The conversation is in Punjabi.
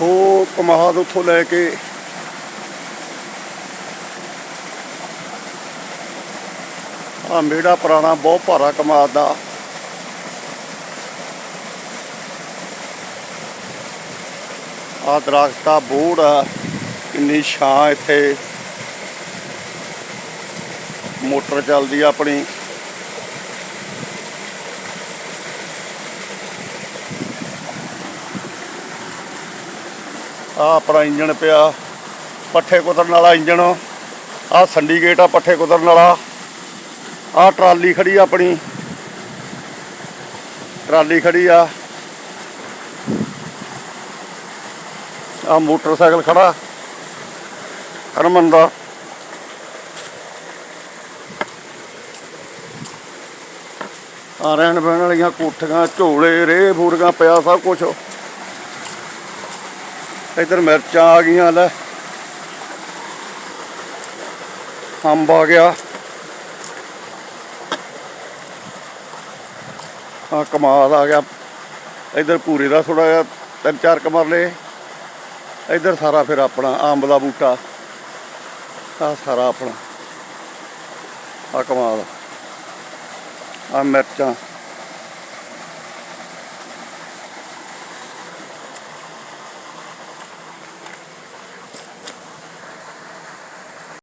ਉਹ ਕਮਾਦ ਉੱਥੋਂ ਲੈ ਕੇ ਆ ਮੇੜਾ ਪੁਰਾਣਾ ਬਹੁਤ ਭਾਰਾ ਕਮਾਦ ਦਾ। ਆ ਦਰਖਤ ਦਾ ਬੋੜ ਆ, ਕਿੰਨੀ ਛਾਂ ਇੱਥੇ। ਮੋਟਰ ਚੱਲਦੀ ਆ ਆਪਣੀ। ਆ ਆਪਣਾ ਇੰਜਣ ਪਿਆ, ਪੱਠੇ ਕੁਤਰਨ ਵਾਲਾ ਇੰਜਣ, ਆ ਸੰਡੀਕੇਟ ਆ ਪੱਠੇ ਕੁਤਰਨ ਵਾਲਾ, ਆ ਟਰਾਲੀ ਖੜੀ ਆ ਆਪਣੀ। ਟਰਾਲੀ ਖੜੀ ਆ। ਆ ਮੋਟਰਸਾਈਕਲ ਖੜਾ, ਹਰਮਨ ਦਾ। ਆ ਰਹਿਣ ਬਹਿਣ ਵਾਲੀਆਂ ਕੋਠੀਆਂ, ਝੋਲੇ ਰੇਹ ਬੂਰੀਆਂ ਪਿਆ ਸਭ ਕੁਝ ਇਧਰ ਮਿਰਚਾਂ ਆ ਗਈਆਂ ਲੈ। ਅੰਬ ਆ ਗਿਆ। ਆ ਕਮਾਲ ਆ ਗਿਆ। ਇਧਰ ਪੂਰੇ ਦਾ ਥੋੜਾ ਜਿਹਾ ਤਿੰਨ ਚਾਰ ਕਮਰਲੇ ਇਧਰ ਸਾਰਾ ਫਿਰ ਆਪਣਾ ਅੰਬ ਦਾ ਬੂਟਾ। ਆ ਸਾਰਾ ਆਪਣਾ। ਆ ਕਮਾਲ ਆ ਮਿਰਚਾਂ।